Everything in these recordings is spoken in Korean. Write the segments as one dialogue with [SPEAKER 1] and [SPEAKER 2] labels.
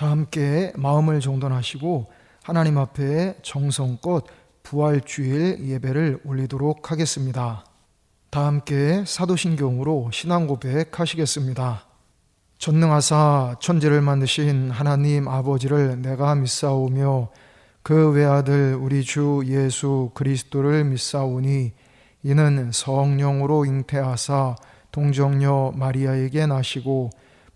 [SPEAKER 1] 다 함께 마음을 정돈하시고 하나님 앞에 정성껏 부활주일 예배를 올리도록 하겠습니다. 다 함께 사도신경으로 신앙 고백하시겠습니다. 전능하사 천지를 만드신 하나님 아버지를 내가 믿사오며 그 외아들 우리 주 예수 그리스도를 믿사오니 이는 성령으로 잉태하사 동정녀 마리아에게 나시고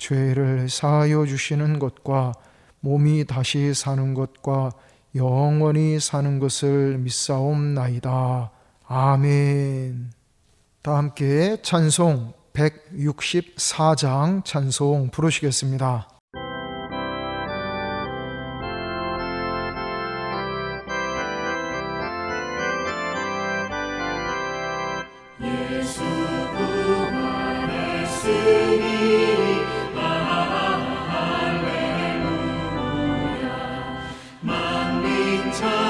[SPEAKER 1] 죄를 사하여 주시는 것과 몸이 다시 사는 것과 영원히 사는 것을 믿사옵나이다. 아멘. 다 함께 찬송 164장 찬송 부르시겠습니다.
[SPEAKER 2] 만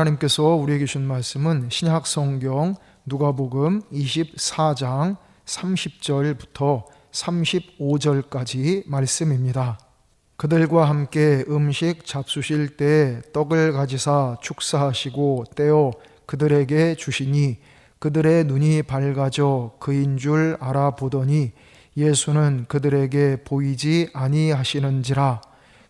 [SPEAKER 1] 하나님께서 우리에게 주신 말씀은 신약 성경 누가복음 24장 30절부터 35절까지 말씀입니다. 그들과 함께 음식 잡수실 때 떡을 가지사 축사하시고 떼어 그들에게 주시니 그들의 눈이 밝아져 그인 줄 알아보더니 예수는 그들에게 보이지 아니하시는지라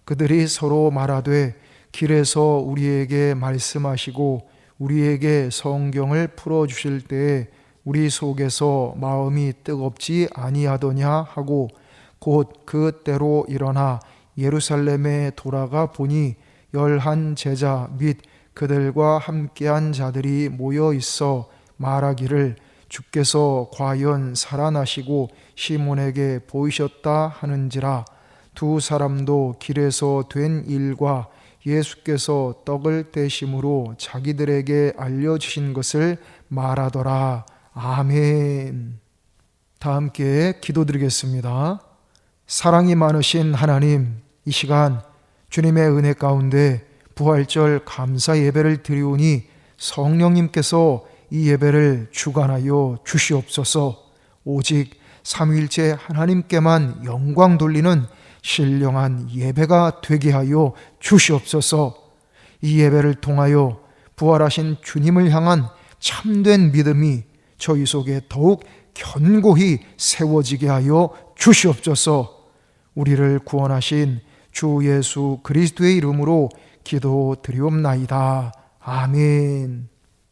[SPEAKER 1] 그들이 서로 말하되 길에서 우리에게 말씀하시고 우리에게 성경을 풀어 주실 때에 우리 속에서 마음이 뜨겁지 아니하더냐 하고 곧 그때로 일어나 예루살렘에 돌아가 보니 열한 제자 및 그들과 함께한 자들이 모여 있어 말하기를 주께서 과연 살아나시고 시몬에게 보이셨다 하는지라 두 사람도 길에서 된 일과 예수께서 떡을 떼심으로 자기들에게 알려주신 것을 말하더라. 아멘. 다 함께 기도드리겠습니다. 사랑이 많으신 하나님, 이 시간 주님의 은혜 가운데 부활절 감사 예배를 드리오니 성령님께서 이 예배를 주관하여 주시옵소서. 오직 삼위일체 하나님께만 영광 돌리는 신령한 예배가 되게 하여 주시옵소서. 이 예배를 통하여 부활하신 주님을 향한 참된 믿음이 저희 속에 더욱 견고히 세워지게 하여 주시옵소서. 우리를 구원하신 주 예수 그리스도의 이름으로 기도드리옵나이다. 아멘.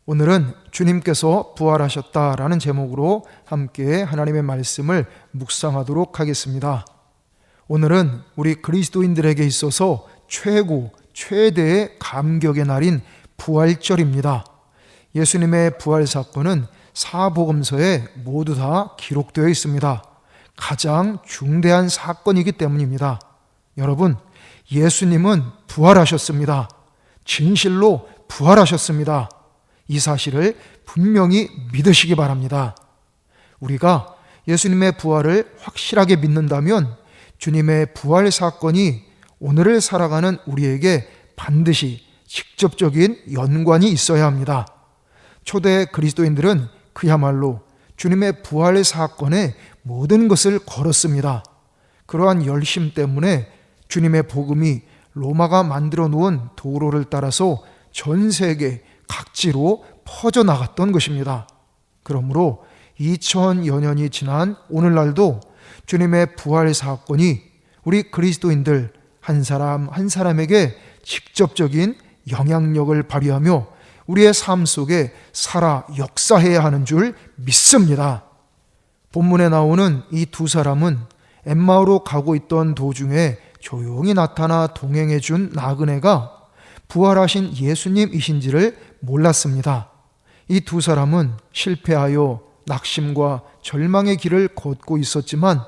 [SPEAKER 1] 오늘은 주님께서 부활하셨다라는 제목으로 함께 하나님의 말씀을 묵상하도록 하겠습니다. 오늘은 우리 그리스도인들에게 있어서 최고, 최대의 감격의 날인 부활절입니다. 예수님의 부활 사건은 사복음서에 모두 다 기록되어 있습니다. 가장 중대한 사건이기 때문입니다. 여러분, 예수님은 부활하셨습니다. 진실로 부활하셨습니다. 이 사실을 분명히 믿으시기 바랍니다. 우리가 예수님의 부활을 확실하게 믿는다면 주님의 부활 사건이 오늘을 살아가는 우리에게 반드시 직접적인 연관이 있어야 합니다. 초대 그리스도인들은 그야말로 주님의 부활 사건에 모든 것을 걸었습니다. 그러한 열심 때문에 주님의 복음이 로마가 만들어 놓은 도로를 따라서 전 세계 각지로 퍼져나갔던 것입니다. 그러므로 2000여 년이 지난 오늘날도 주님의 부활 사건이 우리 그리스도인들 한 사람 한 사람에게 직접적인 영향력을 발휘하며 우리의 삶 속에 살아 역사해야 하는 줄 믿습니다. 본문에 나오는 이 두 사람은 엠마오로 가고 있던 도중에 조용히 나타나 동행해 준 나그네가 부활하신 예수님이신지를 몰랐습니다. 이 두 사람은 실패하여 낙심과 절망의 길을 걷고 있었지만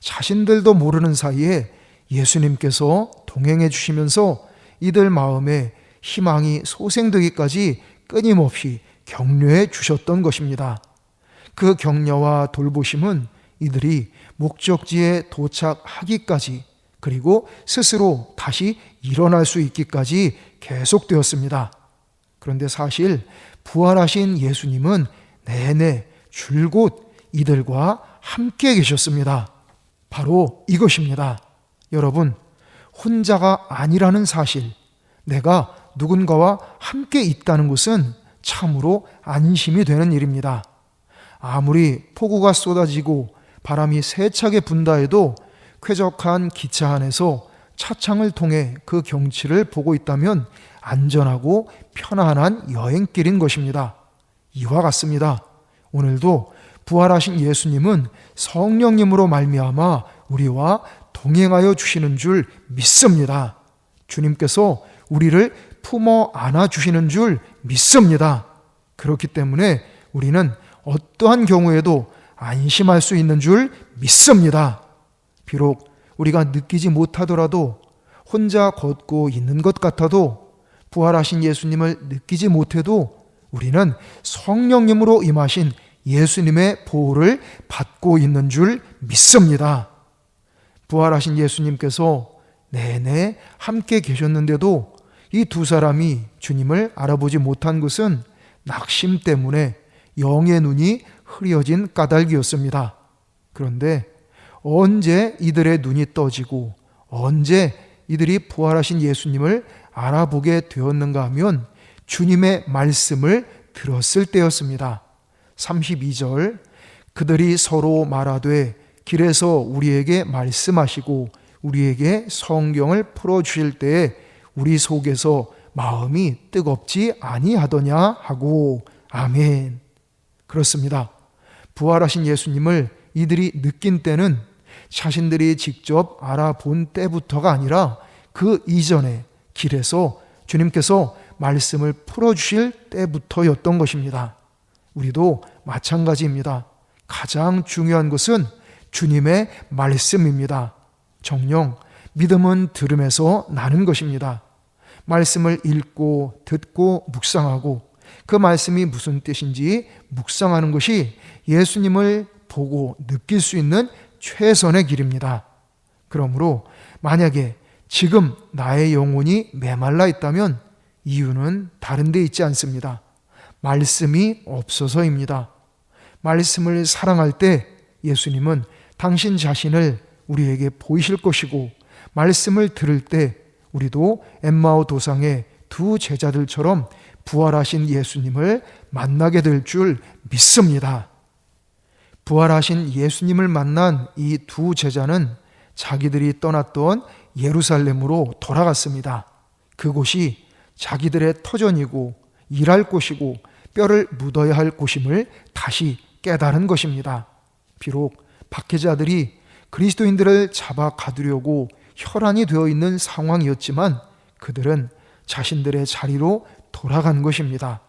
[SPEAKER 1] 자신들도 모르는 사이에 예수님께서 동행해 주시면서 이들 마음에 희망이 소생되기까지 끊임없이 격려해 주셨던 것입니다. 그 격려와 돌보심은 이들이 목적지에 도착하기까지 그리고 스스로 다시 일어날 수 있기까지 계속되었습니다. 그런데 사실 부활하신 예수님은 내내 줄곧 이들과 함께 계셨습니다. 바로 이것입니다. 여러분, 혼자가 아니라는 사실, 내가 누군가와 함께 있다는 것은 참으로 안심이 되는 일입니다. 아무리 폭우가 쏟아지고 바람이 세차게 분다 해도 쾌적한 기차 안에서 차창을 통해 그 경치를 보고 있다면 안전하고 편안한 여행길인 것입니다. 이와 같습니다. 오늘도 부활하신 예수님은 성령님으로 말미암아 우리와 동행하여 주시는 줄 믿습니다. 주님께서 우리를 품어 안아 주시는 줄 믿습니다. 그렇기 때문에 우리는 어떠한 경우에도 안심할 수 있는 줄 믿습니다. 비록 우리가 느끼지 못하더라도 혼자 걷고 있는 것 같아도 부활하신 예수님을 느끼지 못해도 우리는 성령님으로 임하신 예수님의 보호를 받고 있는 줄 믿습니다. 부활하신 예수님께서 내내 함께 계셨는데도 이 두 사람이 주님을 알아보지 못한 것은 낙심 때문에 영의 눈이 흐려진 까닭이었습니다. 그런데 언제 이들의 눈이 떠지고 언제 이들이 부활하신 예수님을 알아보게 되었는가 하면 주님의 말씀을 들었을 때였습니다. 32절 그들이 서로 말하되 길에서 우리에게 말씀하시고 우리에게 성경을 풀어 주실 때에 우리 속에서 마음이 뜨겁지 아니하더냐 하고 아멘. 그렇습니다. 부활하신 예수님을 이들이 느낀 때는 자신들이 직접 알아본 때부터가 아니라 그 이전에 길에서 주님께서 말씀을 풀어주실 때부터였던 것입니다. 우리도 마찬가지입니다. 가장 중요한 것은 주님의 말씀입니다. 정령 믿음은 들음에서 나는 것입니다. 말씀을 읽고 듣고 묵상하고 그 말씀이 무슨 뜻인지 묵상하는 것이 예수님을 보고 느낄 수 있는 최선의 길입니다. 그러므로 만약에 지금 나의 영혼이 메말라 있다면 이유는 다른 데 있지 않습니다. 말씀이 없어서입니다. 말씀을 사랑할 때 예수님은 당신 자신을 우리에게 보이실 것이고 말씀을 들을 때 우리도 엠마오 도상의 두 제자들처럼 부활하신 예수님을 만나게 될 줄 믿습니다. 부활하신 예수님을 만난 이 두 제자는 자기들이 떠났던 예루살렘으로 돌아갔습니다. 그곳이 자기들의 터전이고 일할 곳이고 뼈를 묻어야 할 곳임을 다시 깨달은 것입니다. 비록 박해자들이 그리스도인들을 잡아 가두려고 혈안이 되어 있는 상황이었지만 그들은 자신들의 자리로 돌아간 것입니다.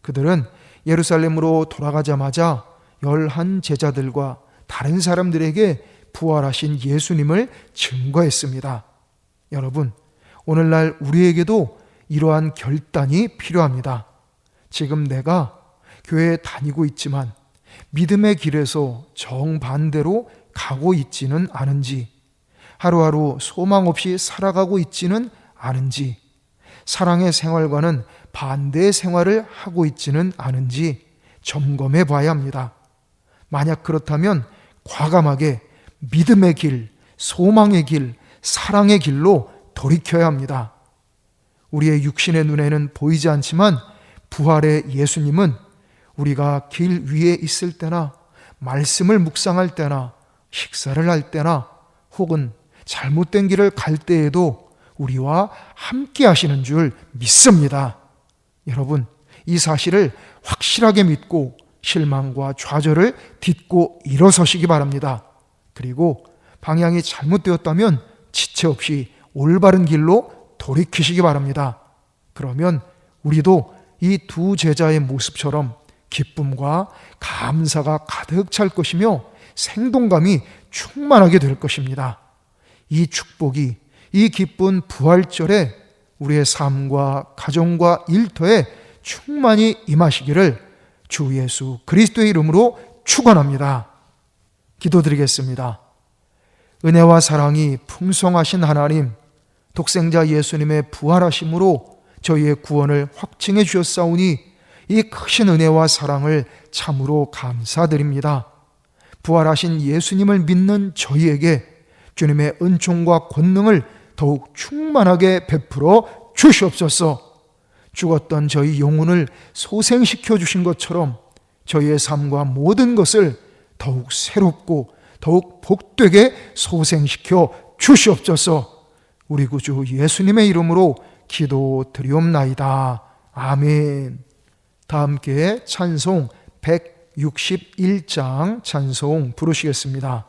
[SPEAKER 1] 그들은 예루살렘으로 돌아가자마자 열한 제자들과 다른 사람들에게 부활하신 예수님을 증거했습니다. 여러분, 오늘날 우리에게도 이러한 결단이 필요합니다. 지금 내가 교회에 다니고 있지만 믿음의 길에서 정반대로 가고 있지는 않은지, 하루하루 소망 없이 살아가고 있지는 않은지, 사랑의 생활과는 반대의 생활을 하고 있지는 않은지 점검해 봐야 합니다. 만약 그렇다면 과감하게 믿음의 길, 소망의 길, 사랑의 길로 돌이켜야 합니다. 우리의 육신의 눈에는 보이지 않지만 부활의 예수님은 우리가 길 위에 있을 때나 말씀을 묵상할 때나 식사를 할 때나 혹은 잘못된 길을 갈 때에도 우리와 함께 하시는 줄 믿습니다. 여러분, 이 사실을 확실하게 믿고 실망과 좌절을 딛고 일어서시기 바랍니다. 그리고 방향이 잘못되었다면 지체 없이 올바른 길로 돌이키시기 바랍니다. 그러면 우리도 이 두 제자의 모습처럼 기쁨과 감사가 가득 찰 것이며 생동감이 충만하게 될 것입니다. 이 축복이 이 기쁜 부활절에 우리의 삶과 가정과 일터에 충만히 임하시기를 주 예수 그리스도의 이름으로 축원합니다. 기도드리겠습니다. 은혜와 사랑이 풍성하신 하나님, 독생자 예수님의 부활하심으로 저희의 구원을 확증해 주셨사오니 이 크신 은혜와 사랑을 참으로 감사드립니다. 부활하신 예수님을 믿는 저희에게 주님의 은총과 권능을 더욱 충만하게 베풀어 주시옵소서. 죽었던 저희 영혼을 소생시켜 주신 것처럼 저희의 삶과 모든 것을 더욱 새롭고 더욱 복되게 소생시켜 주시옵소서. 우리 구주 예수님의 이름으로 기도 드리옵나이다. 아멘. 다 함께 찬송 161장 찬송
[SPEAKER 2] 부르시겠습니다.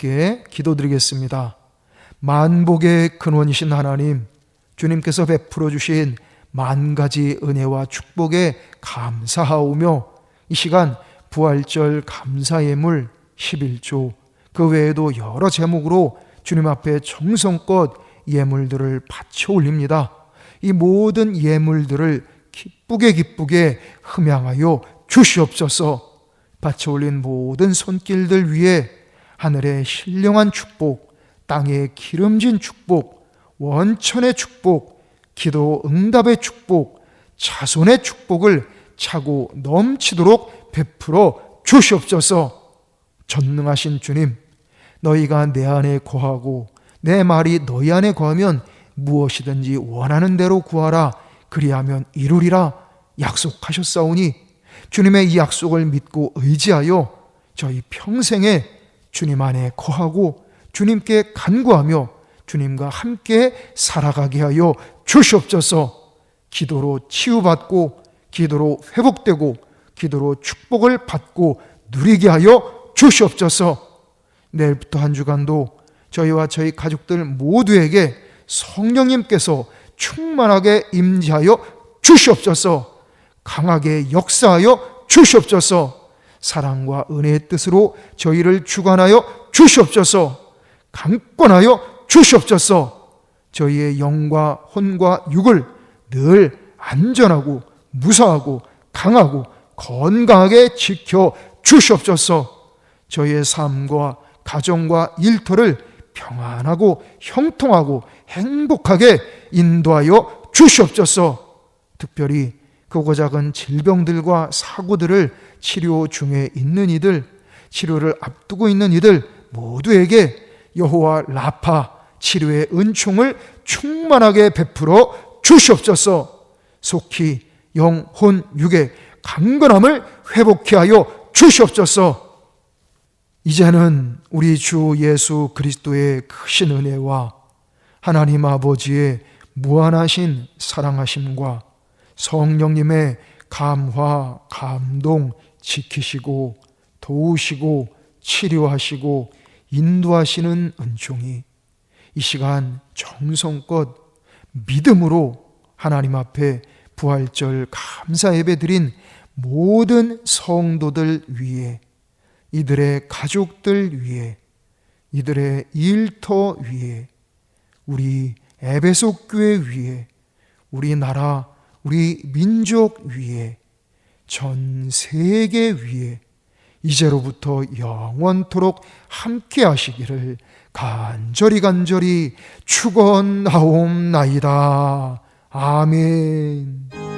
[SPEAKER 1] 함께 기도드리겠습니다. 만복의 근원이신 하나님, 주님께서 베풀어 주신 만 가지 은혜와 축복에 감사하오며 이 시간 부활절 감사 예물 11조 그 외에도 여러 제목으로 주님 앞에 정성껏 예물들을 바쳐 올립니다. 이 모든 예물들을 기쁘게 기쁘게 흠양하여 주시옵소서. 바쳐 올린 모든 손길들 위에 하늘의 신령한 축복, 땅의 기름진 축복, 원천의 축복, 기도 응답의 축복, 자손의 축복을 차고 넘치도록 베풀어 주시옵소서. 전능하신 주님, 너희가 내 안에 거하고 내 말이 너희 안에 거하면 무엇이든지 원하는 대로 구하라. 그리하면 이루리라 약속하셨사오니 주님의 이 약속을 믿고 의지하여 저희 평생에 주님 안에 거하고 주님께 간구하며 주님과 함께 살아가게 하여 주시옵소서. 기도로 치유받고 기도로 회복되고 기도로 축복을 받고 누리게 하여 주시옵소서. 내일부터 한 주간도 저희와 저희 가족들 모두에게 성령님께서 충만하게 임재하여 주시옵소서. 강하게 역사하여 주시옵소서. 사랑과 은혜의 뜻으로 저희를 주관하여 주시옵소서. 강권하여 주시옵소서. 저희의 영과 혼과 육을 늘 안전하고 무사하고 강하고 건강하게 지켜 주시옵소서. 저희의 삶과 가정과 일터를 평안하고 형통하고 행복하게 인도하여 주시옵소서. 특별히 크고 작은 질병들과 사고들을 치료 중에 있는 이들, 치료를 앞두고 있는 이들 모두에게 여호와 라파 치료의 은총을 충만하게 베풀어 주시옵소서. 속히 영, 혼, 육의 강건함을 회복케 하여 주시옵소서. 이제는 우리 주 예수 그리스도의 크신 은혜와 하나님 아버지의 무한하신 사랑하심과 성령님의 감화, 감동, 지키시고 도우시고 치료하시고 인도하시는 은총이 이 시간 정성껏 믿음으로 하나님 앞에 부활절 감사 예배 드린 모든 성도들 위에 이들의 가족들 위에 이들의 일터 위에 우리 에베소 교회 위에 우리 나라 우리 민족 위에 전 세계 위에 이제로부터 영원토록 함께 하시기를 간절히 간절히 축원하옵나이다. 아멘.